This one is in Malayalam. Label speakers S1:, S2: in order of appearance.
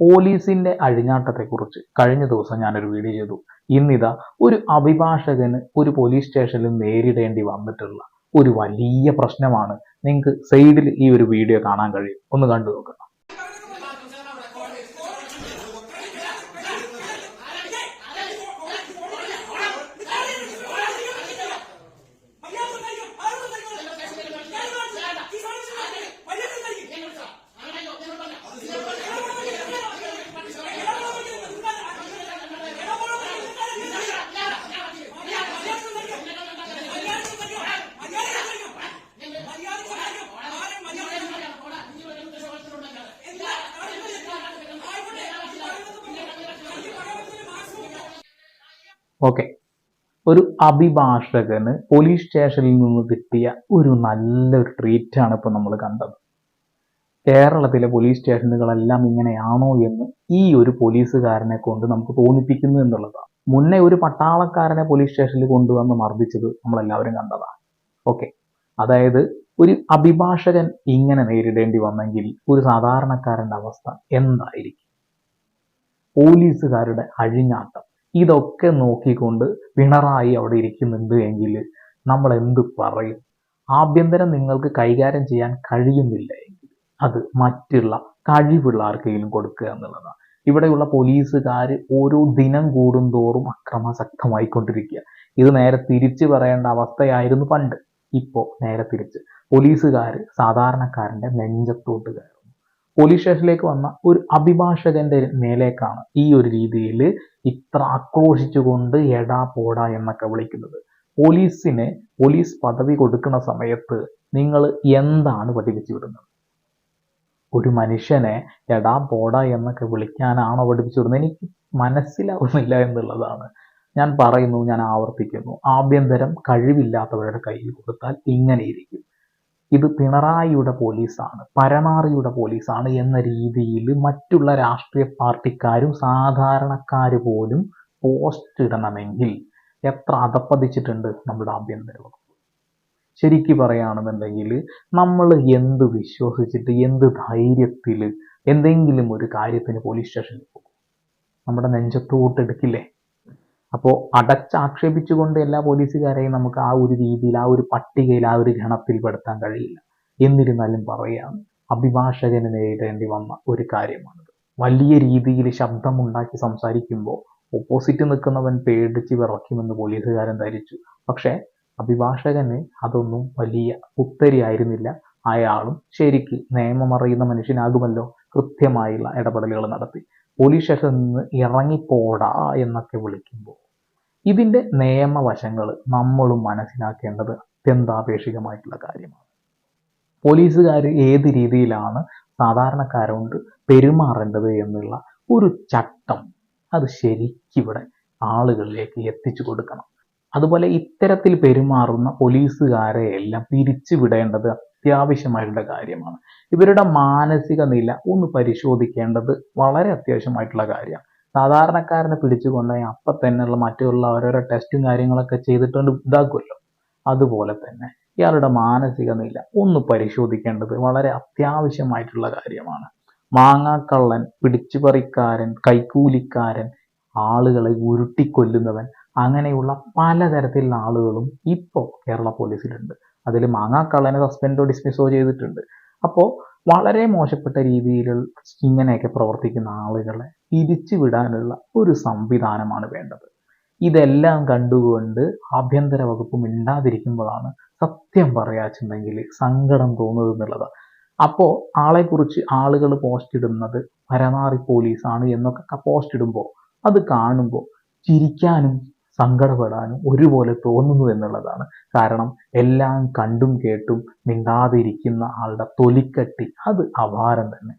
S1: പോലീസിന്റെ അഴിഞ്ഞാട്ടത്തെക്കുറിച്ച് കഴിഞ്ഞ ദിവസം ഞാനൊരു വീഡിയോ ചെയ്തു. ഇന്നിതാ ഒരു അഭിഭാഷകന് ഒരു പോലീസ് സ്റ്റേഷനിൽ നേരിടേണ്ടി വന്നിട്ടുള്ള ഒരു വലിയ പ്രശ്നമാണ്. നിങ്ങൾക്ക് സൈഡിൽ ഈ ഒരു വീഡിയോ കാണാൻ കഴിയും. ഒന്ന് കണ്ടു നോക്കുക ഓക്കെ ഒരു അഭിഭാഷകന് പോലീസ് സ്റ്റേഷനിൽ നിന്ന് കിട്ടിയ ഒരു നല്ലൊരു ട്രീറ്റ് ആണ് ഇപ്പൊ നമ്മൾ കണ്ടത്. കേരളത്തിലെ പോലീസ് സ്റ്റേഷനുകളെല്ലാം ഇങ്ങനെയാണോ എന്ന് ഈ ഒരു പോലീസുകാരനെ കൊണ്ട് നമുക്ക് തോന്നിപ്പിക്കുന്നു എന്നുള്ളതാണ്. മുന്നേ ഒരു പട്ടാളക്കാരനെ പോലീസ് സ്റ്റേഷനിൽ കൊണ്ടുവന്ന് മർദ്ദിച്ചത് നമ്മളെല്ലാവരും കണ്ടതാണ്. ഓക്കെ അതായത് ഒരു അഭിഭാഷകൻ ഇങ്ങനെ നേരിടേണ്ടി വന്നെങ്കിൽ ഒരു സാധാരണക്കാരന്റെ അവസ്ഥ എന്തായിരിക്കും? പോലീസുകാരുടെ അഴിഞ്ഞാട്ടം. ഇതൊക്കെ നോക്കിക്കൊണ്ട് പിണറായി അവിടെ ഇരിക്കുന്നുണ്ട് എങ്കിൽ നമ്മൾ എന്ത് പറയും? ആഭ്യന്തരം നിങ്ങൾക്ക് കൈകാര്യം ചെയ്യാൻ കഴിയുന്നില്ല എങ്കിൽ അത് മറ്റുള്ള കഴിവുള്ള ആർക്കെങ്കിലും കൊടുക്കുക എന്നുള്ളതാണ്. ഇവിടെയുള്ള പോലീസുകാർ ഓരോ ദിനം കൂടുന്തോറും അക്രമാസക്തമായിക്കൊണ്ടിരിക്കുക. ഇത് നേരെ തിരിച്ചു പറയേണ്ട അവസ്ഥയായിരുന്നു പണ്ട്. ഇപ്പോൾ നേരെ തിരിച്ച്. പോലീസുകാർ സാധാരണക്കാരന്റെ നെഞ്ചത്തോട്ട് കയറുന്നു പോലീസ് സ്റ്റേഷനിലേക്ക് വന്ന ഒരു അഭിഭാഷകന്റെ മേലേക്കാണ് ഈ ഒരു രീതിയിൽ ഇത്ര ആക്രോശിച്ചുകൊണ്ട് എടാ പോടാ എന്നൊക്കെ വിളിക്കുന്നത്. പോലീസിന് പോലീസ് പദവി കൊടുക്കുന്ന സമയത്ത് നിങ്ങൾ എന്താണ് പഠിപ്പിച്ചു വിടുന്നത്? ഒരു മനുഷ്യനെ എടാ പോടാ എന്നൊക്കെ വിളിക്കാനാണോ പഠിപ്പിച്ചു വിടുന്നത്? എനിക്ക് മനസ്സിലാവുന്നില്ല എന്നുള്ളതാണ്. ഞാൻ പറയുന്നു ഞാൻ ആവർത്തിക്കുന്നു. ആഭ്യന്തരം കഴിവില്ലാത്തവരുടെ കയ്യിൽ കൊടുത്താൽ ഇങ്ങനെയിരിക്കും ഇത് പിണറായിയുടെ പോലീസാണ് പരമാറിയുടെ പോലീസാണ് എന്ന രീതിയിൽ മറ്റുള്ള രാഷ്ട്രീയ പാർട്ടിക്കാരും സാധാരണക്കാർ പോലും പോസ്റ്റ് ഇടണമെങ്കിൽ എത്ര അതപ്പതിച്ചിട്ടുണ്ട് നമ്മുടെ ആഭ്യന്തര വകുപ്പ്. ശരിക്ക് പറയുകയാണെന്നുണ്ടെങ്കിൽ നമ്മൾ എന്ത് വിശ്വസിച്ചിട്ട് എന്ത് ധൈര്യത്തിൽ എന്തെങ്കിലും ഒരു കാര്യത്തിന് പോലീസ് സ്റ്റേഷനിൽ പോകും. നമ്മുടെ നെഞ്ചത്തോട്ട് എടുക്കില്ലേ? അപ്പോൾ അടച്ചാക്ഷേപിച്ചുകൊണ്ട് എല്ലാ പോലീസുകാരെയും നമുക്ക് ആ ഒരു രീതിയിൽ ആ ഒരു പട്ടികയിൽ ആ ഒരു ഗണത്തിൽ പെടുത്താൻ കഴിയില്ല. എന്നിരുന്നാലും പറയാം അഭിഭാഷകന് നേരിടേണ്ടി വന്ന ഒരു കാര്യമാണിത് വലിയ രീതിയിൽ ശബ്ദമുണ്ടാക്കി സംസാരിക്കുമ്പോൾ ഓപ്പോസിറ്റ് നിൽക്കുന്നവൻ പേടിച്ച് വിറയ്ക്കുമെന്ന് പോലീസുകാരൻ ധരിച്ചു. പക്ഷേ അഭിഭാഷകന് അതൊന്നും വലിയ ഉത്തരിയായിരുന്നില്ല. അയാളും ശരിക്ക് നിയമം അറിയുന്ന മനുഷ്യനാകുമല്ലോ കൃത്യമായുള്ള ഇടപെടലുകൾ നടത്തി. പോലീസ് സ്റ്റേഷനിൽ നിന്ന് ഇറങ്ങിപ്പോടാ എന്നൊക്കെ വിളിക്കുമ്പോൾ ഇതിന്റെ നിയമവശങ്ങൾ നമ്മളും മനസ്സിലാക്കേണ്ടത് അത്യന്താപേക്ഷികമായിട്ടുള്ള കാര്യമാണ്. പോലീസുകാർ ഏത് രീതിയിലാണ് സാധാരണക്കാരോണ്ട് പെരുമാറേണ്ടത് എന്നുള്ള ഒരു ചട്ടം അത് ശരിക്കിവിടെ ആളുകളിലേക്ക് എത്തിച്ചു കൊടുക്കണം. അതുപോലെ ഇത്തരത്തിൽ പെരുമാറുന്ന പോലീസുകാരെ എല്ലാം പിരിച്ചുവിടേണ്ടത് അത്യാവശ്യമായിട്ടുള്ള കാര്യമാണ്. ഇവരുടെ മാനസിക നില ഒന്ന് പരിശോധിക്കേണ്ടത് വളരെ അത്യാവശ്യമായിട്ടുള്ള കാര്യമാണ്. സാധാരണക്കാരനെ പിടിച്ചുകൊണ്ടുപോയി അപ്പം തന്നെയുള്ള മറ്റുള്ള ഓരോരോ ടെസ്റ്റും കാര്യങ്ങളൊക്കെ ചെയ്തിട്ടുണ്ട് ഇതാക്കുമല്ലോ. അതുപോലെ തന്നെ ഇയാളുടെ മാനസിക നില ഒന്ന് പരിശോധിക്കേണ്ടത് വളരെ അത്യാവശ്യമായിട്ടുള്ള കാര്യമാണ്. മാങ്ങാക്കള്ളൻ പിടിച്ചുപറിക്കാരൻ കൈക്കൂലിക്കാരൻ ആളുകളെ ഉരുട്ടിക്കൊല്ലുന്നവൻ അങ്ങനെയുള്ള പലതരത്തിലുള്ള ആളുകളും ഇപ്പോൾ കേരള പോലീസിലുണ്ട്. അതിൽ മാങ്ങാക്കള്ളനെ സസ്പെൻഡോ ഡിസ്മിസോ ചെയ്തിട്ടുണ്ട്. അപ്പോൾ വളരെ മോശപ്പെട്ട രീതിയിൽ ഇങ്ങനെയൊക്കെ പ്രവർത്തിക്കുന്ന ആളുകളെ തിരിച്ചു വിടാനുള്ള ഒരു സംവിധാനമാണ് വേണ്ടത്. ഇതെല്ലാം കണ്ടുകൊണ്ട് ആഭ്യന്തര വകുപ്പ് മിണ്ടാതിരിക്കുമ്പോഴാണ് സത്യം പറയാച്ചുണ്ടെങ്കിൽ സങ്കടം തോന്നുന്നത് എന്നുള്ളതാണ്. അപ്പോൾ ആളെക്കുറിച്ച് ആളുകൾ പോസ്റ്റ് ഇടുന്നത് പരമാറി പോലീസാണ് എന്നൊക്കെ പോസ്റ്റ് ഇടുമ്പോൾ അത് കാണുമ്പോൾ ചിരിക്കാനും സങ്കടപ്പെടാനും ഒരുപോലെ തോന്നുന്നു എന്നുള്ളതാണ്. കാരണം എല്ലാം കണ്ടും കേട്ടും മിണ്ടാതിരിക്കുന്ന ആളുടെ തൊലിക്കട്ടി അത് അപാരം തന്നെ.